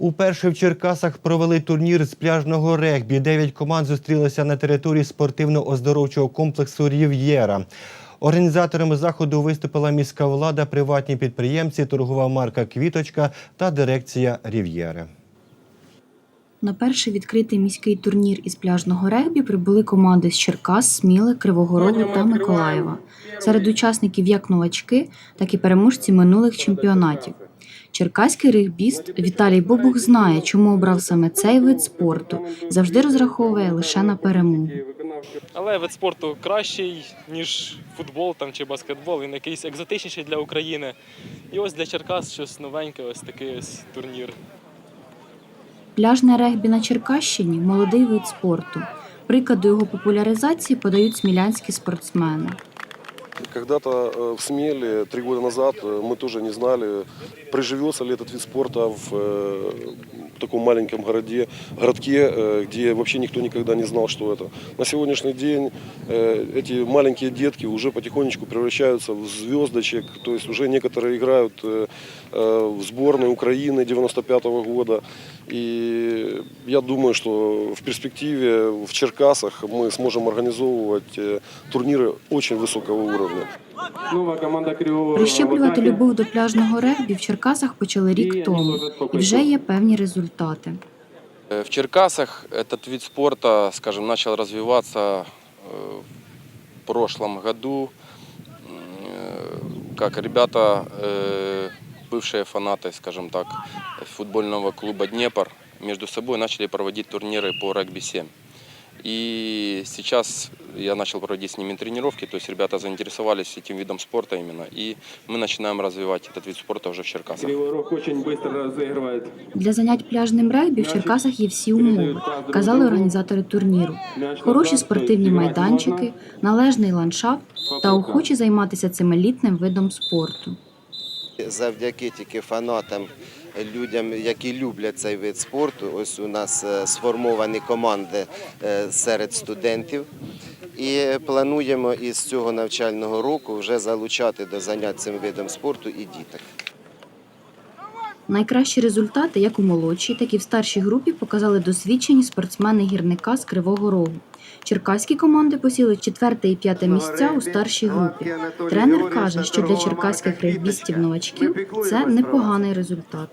Уперше в Черкасах провели турнір з пляжного регбі. Дев'ять команд зустрілися на території спортивно-оздоровчого комплексу Рів'єра. Організаторами заходу виступила міська влада, приватні підприємці, торгова марка Квіточка та дирекція Рів'єри. На перший відкритий міський турнір із пляжного регбі прибули команди з Черкас, Сміли, Кривого Рогу та Миколаєва. Серед учасників як новачки, так і переможці минулих чемпіонатів. Черкаський регбіст Віталій Бобух знає, чому обрав саме цей вид спорту. Завжди розраховує лише на перемогу. Але вид спорту кращий, ніж футбол там, чи баскетбол, він якийсь екзотичніший для України. І ось для Черкас щось новеньке, ось такий ось турнір. Пляжне регбі на Черкащині молодий вид спорту. Прикладу його популяризації подають смілянські спортсмени. Когда-то э, в Смеле три года назад э, мы тоже не знали, приживется ли этот вид спорта в э, таком маленьком городе, городке, э, где вообще никто никогда не знал, что это. На сегодняшний день э, эти маленькие детки уже потихонечку превращаются в звездочек, то есть уже некоторые играют э, э, в сборной Украины 95 года. И я думаю, что в перспективе в Черкасах мы сможем организовывать э, турниры очень высокого уровня. Нова команда Кривого Прищеплювати в атаке. любов до пляжного регбі в Черкасах почали рік тому, і вже є певні результати. Э, В Черкасах этот вид спорта, скажем, начал развиваться э, в прошлом году. Э, Как ребята, э, бывшие фанаты, скажем так, футбольного клуба «Днепр» между собой начали проводить турниры по регби-7. И сейчас я начал проводить с ними тренировки, то есть ребята заинтересовались этим видом спорта именно, и мы начинаем развивать этот вид спорта уже в Черкасах. Кривой Рог очень быстро разыгрывает. Для занять пляжним регбі в Черкасах є всі умови, казали організатори турніру. Хороші спортивні майданчики, належний ландшафт та охочі займатися цим елітним видом спорту. Завдяки тільки фанатам, людям, які люблять цей вид спорту. Ось у нас е, сформовані команди е, серед студентів. І плануємо із цього навчального року вже залучати до занять цим видом спорту і діток. Найкращі результати як у молодшій, так і в старшій групі показали досвідчені спортсмени гірника з Кривого Рогу. Черкаські команди посіли четверте і п'яте місця у старшій групі. Тренер каже, що для черкаських регбістів новачків це непоганий результат.